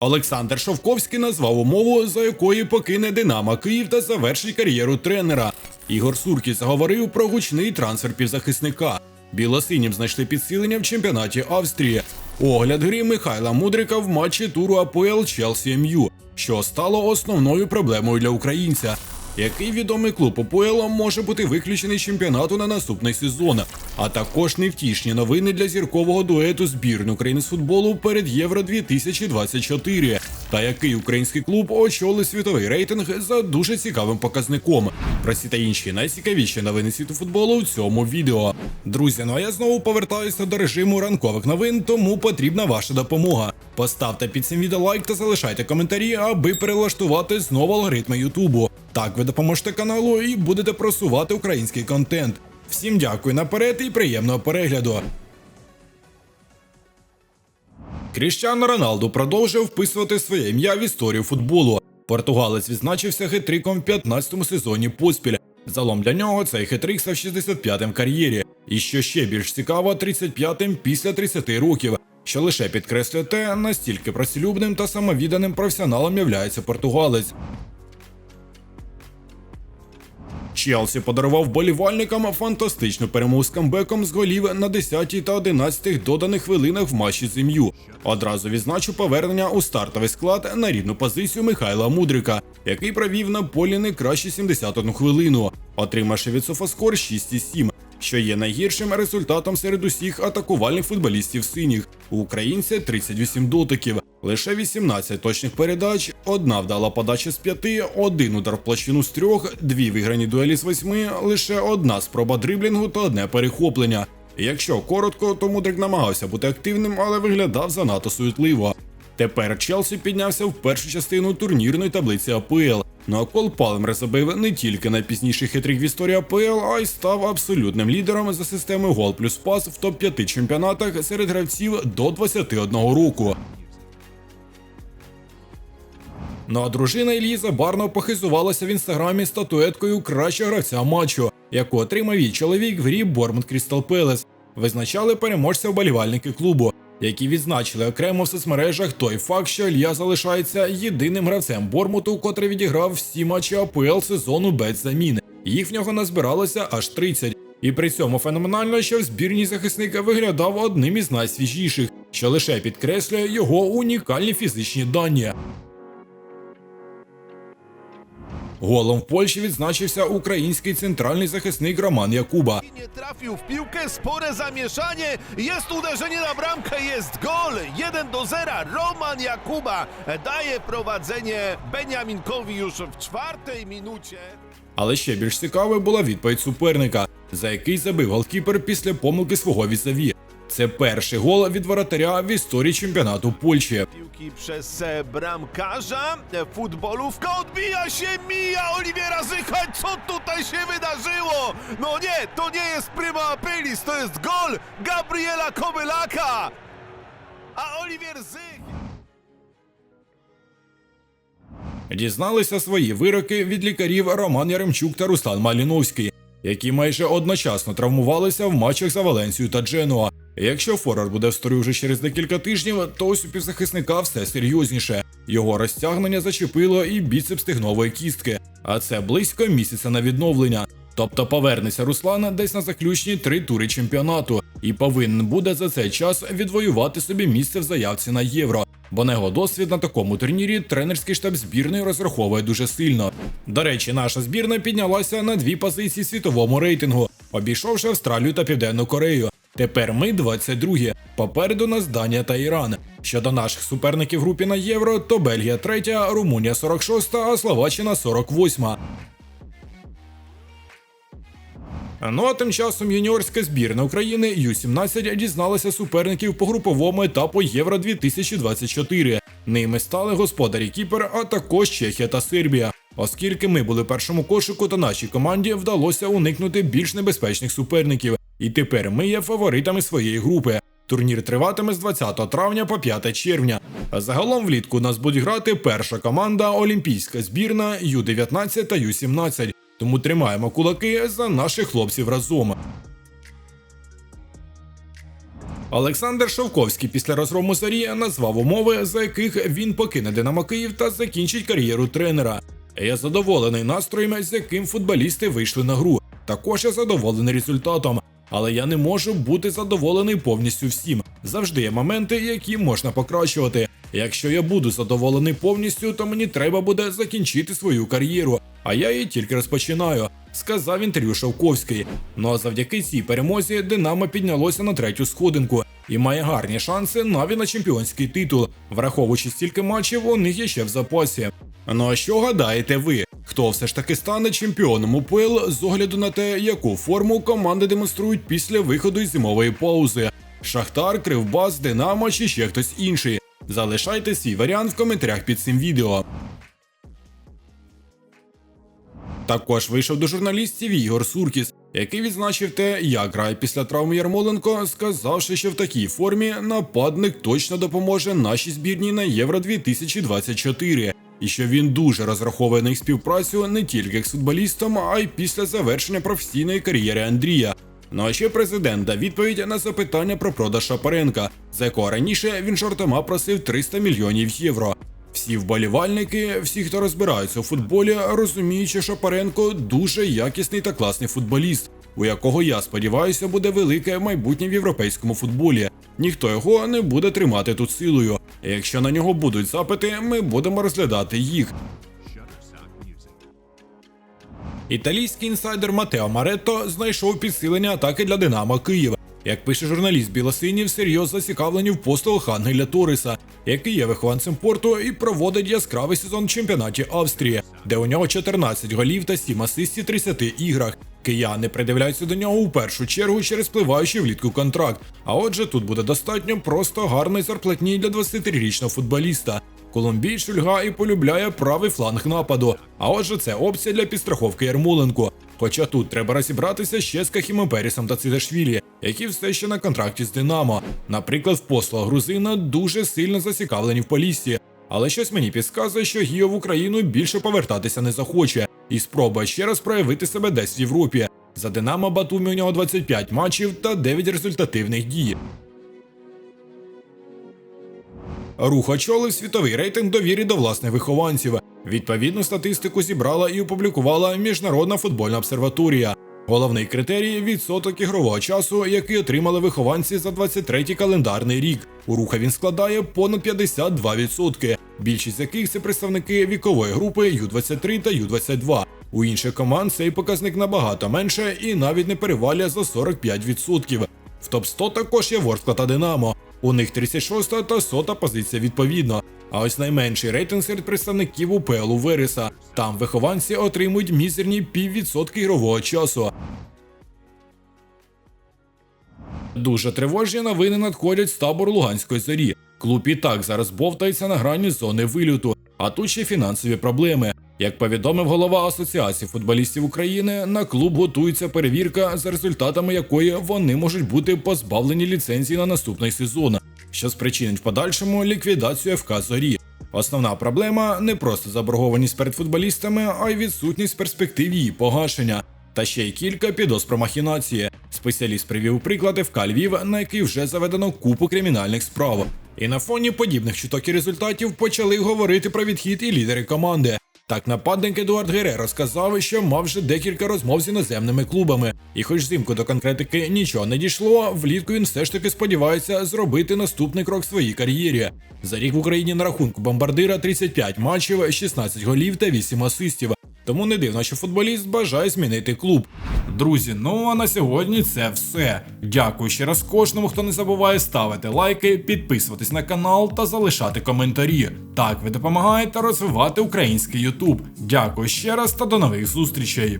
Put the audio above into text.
Олександр Шовковський назвав умову, за якої покине Динамо Київ та завершить кар'єру тренера. Ігор Суркіс говорив про гучний трансфер півзахисника. Білосинім знайшли підсилення в чемпіонаті Австрії. Огляд гри Михайла Мудрика в матчі туру АПЛ Челсі МЮ, що стало основною проблемою для українця. Який відомий клуб УПЛ може бути виключений з чемпіонату на наступний сезон, а також невтішні новини для зіркового дуету збірної України з футболу перед Євро 2024 та який український клуб очолив світовий рейтинг за дуже цікавим показником. Про ці та інші найцікавіші новини світу футболу в цьому відео. Друзі, ну а я знову повертаюся до режиму ранкових новин, тому потрібна ваша допомога. Поставте під цим відео лайк та залишайте коментарі, аби перелаштувати знову алгоритми Ютубу. Так ви допоможете каналу і будете просувати український контент. Всім дякую наперед і приємного перегляду. Кріщано Роналду продовжує вписувати своє ім'я в історію футболу. Португалець відзначився хитриком в 15-му сезоні поспіль. Залом для нього цей хитрик став 65-м в кар'єрі. І що ще більш цікаво, 35-м після 30 років, що лише підкреслює те, настільки працелюбним та самовідданим професіоналом являється португалець. Челсі подарував болівальникам фантастичну перемогу з камбеком з голів на 10 та 11 доданих хвилинах в матчі з. Одразу відзначу повернення у стартовий склад на рідну позицію Михайла Мудрика, який провів на полі не краще 71 хвилину, отримавши від Софаскор 6,7, що є найгіршим результатом серед усіх атакувальних футболістів синіх. У українця 38 дотиків, лише 18 точних передач, одна вдала подача з п'яти, один удар в площину з трьох, дві виграні дуелі з восьми, лише одна спроба дриблінгу та одне перехоплення. Якщо коротко, то Мудрик намагався бути активним, але виглядав занадто суетливо. Тепер Челсі піднявся в першу частину турнірної таблиці АПЛ. Ну а Кол Палмер забив не тільки найпізніший хитрик в історії АПЛ, а й став абсолютним лідером за системою гол плюс пас в топ-5 чемпіонатах серед гравців до 21 року. Ну а дружина Ільїза Барно похизувалася в інстаграмі статуеткою кращого гравця матчу, яку отримав її чоловік в грі Бормут Крістал Пелес. Визначали переможця вболівальники клубу, які відзначили окремо в соцмережах той факт, що Ілья залишається єдиним гравцем Бормуту, котрий відіграв всі матчі АПЛ сезону без заміни. Їх в нього назбиралося аж 30. І при цьому феноменально, що в збірній захисника виглядав одним із найсвіжіших, що лише підкреслює його унікальні фізичні дані. Голом в Польщі відзначився український центральний захисник Роман Якуба. Nie trafił w piłkę, spore zamieszanie, jest uderzenie na bramkę, jest gol, 1 do 0, Roman Jakuba daje prowadzenie Beniaminkowi już w czwartej minucie. Але ще більш цікавою була відповідь суперника, за який забив голкіпер після помилки свого візаві. Це перший гол від воротаря в історії чемпіонату Польщі. Piłki przez e, bramkarza, e, futbolówka odbija się, mija Oliwiera Zychać, co tutaj się wydarzyło? No nie, to nie jest Prima Aprilis, to jest gol Gabriela Kobylaka, a Oliwier Zych... Дізналися свої вироки від лікарів Роман Яремчук та Руслан Маліновський, які майже одночасно травмувалися в матчах за Валенсію та Дженуа. Якщо Форвард буде в сторі вже через декілька тижнів, то ось у півзахисника все серйозніше. Його розтягнення зачепило і біцепс стегнової кістки, а це близько місяця на відновлення. Тобто повернеться Руслан десь на заключні три тури чемпіонату і повинен буде за цей час відвоювати собі місце в заявці на євро. Бо на його досвід на такому турнірі тренерський штаб збірної розраховує дуже сильно. До речі, наша збірна піднялася на дві позиції світовому рейтингу, обійшовши Австралію та Південну Корею. Тепер ми 22. Попереду нас Данія та Іран. Щодо наших суперників групі на євро, то Бельгія 3, Румунія 46, а Словаччина 48. Ну а тим часом юніорська збірна України Ю-17 дізналася суперників по груповому етапу Євро 2024. Ними стали господарі Кіпер, а також Чехія та Сербія. Оскільки ми були першому кошику, то нашій команді вдалося уникнути більш небезпечних суперників. І тепер ми є фаворитами своєї групи. Турнір триватиме з 20 травня по 5 червня. Загалом влітку нас буде грати перша команда Олімпійська збірна Ю-19 та Ю-17. Тому тримаємо кулаки за наших хлопців разом. Олександр Шовковський після розгрому зарі назвав умови, за яких він покине Динамо Київ та закінчить кар'єру тренера. Я задоволений настроєм, з яким футболісти вийшли на гру. Також я задоволений результатом. Але я не можу бути задоволений повністю всім. Завжди є моменти, які можна покращувати. Якщо я буду задоволений повністю, то мені треба буде закінчити свою кар'єру, а я її тільки розпочинаю, сказав інтерв'ю Шовковський. Ну а завдяки цій перемозі Динамо піднялося на третю сходинку і має гарні шанси навіть на чемпіонський титул, враховуючи стільки матчів у них є ще в запасі. Ну а що гадаєте ви? Хто все ж таки стане чемпіоном УПЛ з огляду на те, яку форму команди демонструють після виходу із зимової паузи? Шахтар, Кривбас, Динамо чи ще хтось інший? Залишайте свій варіант в коментарях під цим відео. Також вийшов до журналістів Ігор Суркіс, який відзначив те, як грає після травми Ярмоленко, сказавши, що в такій формі нападник точно допоможе нашій збірній на Євро 2024, і що він дуже розраховує на їх співпрацю не тільки як з футболістом, а й після завершення професійної кар'єри Андрія. Ну а ще президент дав відповідь на запитання про продаж Шапаренка, за якого раніше він жартома просив 300 мільйонів євро. Всі вболівальники, всі, хто розбирається у футболі, розуміють, що Шапаренко дуже якісний та класний футболіст, у якого я сподіваюся буде велике майбутнє в європейському футболі. Ніхто його не буде тримати тут силою. Якщо на нього будуть запити, ми будемо розглядати їх. Італійський інсайдер Матео Маретто знайшов підсилення атаки для Динамо Київ. Як пише журналіст Білосинів, серйозно зацікавлені в посту Ангеля Ториса, який є вихованцем порту і проводить яскравий сезон в чемпіонаті Австрії, де у нього 14 голів та 7 асистів в 30 іграх. Кияни придивляються до нього у першу чергу через пливаючий влітку контракт. А отже, тут буде достатньо просто гарної зарплатні для 23-річного футболіста. Колумбій шульга і полюбляє правий фланг нападу. А отже, це опція для підстраховки Ярмоленко. Хоча тут треба розібратися ще з Кахімом Перісом та Цидашвілі, які все ще на контракті з Динамо. Наприклад, в послугах грузина дуже сильно зацікавлені в полісі. Але щось мені підказує, що Гіо в Україну більше повертатися не захоче і спробує ще раз проявити себе десь в Європі. За Динамо Батумі у нього 25 матчів та 9 результативних дій. Рух очолив світовий рейтинг довіри до власних вихованців. Відповідну статистику зібрала і опублікувала Міжнародна футбольна обсерваторія. Головний критерій відсоток ігрового часу, який отримали вихованці за 23-й календарний рік. У руха він складає понад 52%, більшість яких це представники вікової групи Ю-23 та Ю-22. У інших команд цей показник набагато менше і навіть не перевалює за 45%. В топ-100 також є Ворскла та Динамо. У них 36 та 100 позиція відповідно. А ось найменший рейтинг серед представників УПЛ у Вереса. Там вихованці отримують мізерні піввідсотки ігрового часу. Дуже тривожні новини надходять з табору Луганської зорі. Клуб і так зараз бовтається на грані зони вилюту, а тут ще фінансові проблеми. Як повідомив голова Асоціації футболістів України, на клуб готується перевірка, за результатами якої вони можуть бути позбавлені ліцензії на наступний сезон, що спричинить в подальшому ліквідацію ФК Зорі. Основна проблема не просто заборгованість перед футболістами, а й відсутність перспектив її погашення. Та ще й кілька підозр про махінації. Спеціаліст привів приклади в Львів, на який вже заведено купу кримінальних справ. І на фоні подібних чуток і результатів почали говорити про відхід і лідери команди. Так, нападник Едуард Гереро сказав, що мав вже декілька розмов з іноземними клубами, і хоч взимку до конкретики нічого не дійшло, влітку він все ж таки сподівається зробити наступний крок в своїй кар'єрі. За рік в Україні на рахунку бомбардира 35 матчів, 16 голів та 8 асистів. Тому не дивно, що футболіст бажає змінити клуб. Друзі, ну а на сьогодні це все. Дякую ще раз кожному, хто не забуває ставити лайки, підписуватись на канал та залишати коментарі. Так ви допомагаєте розвивати український Ютуб. Дякую ще раз та до нових зустрічей.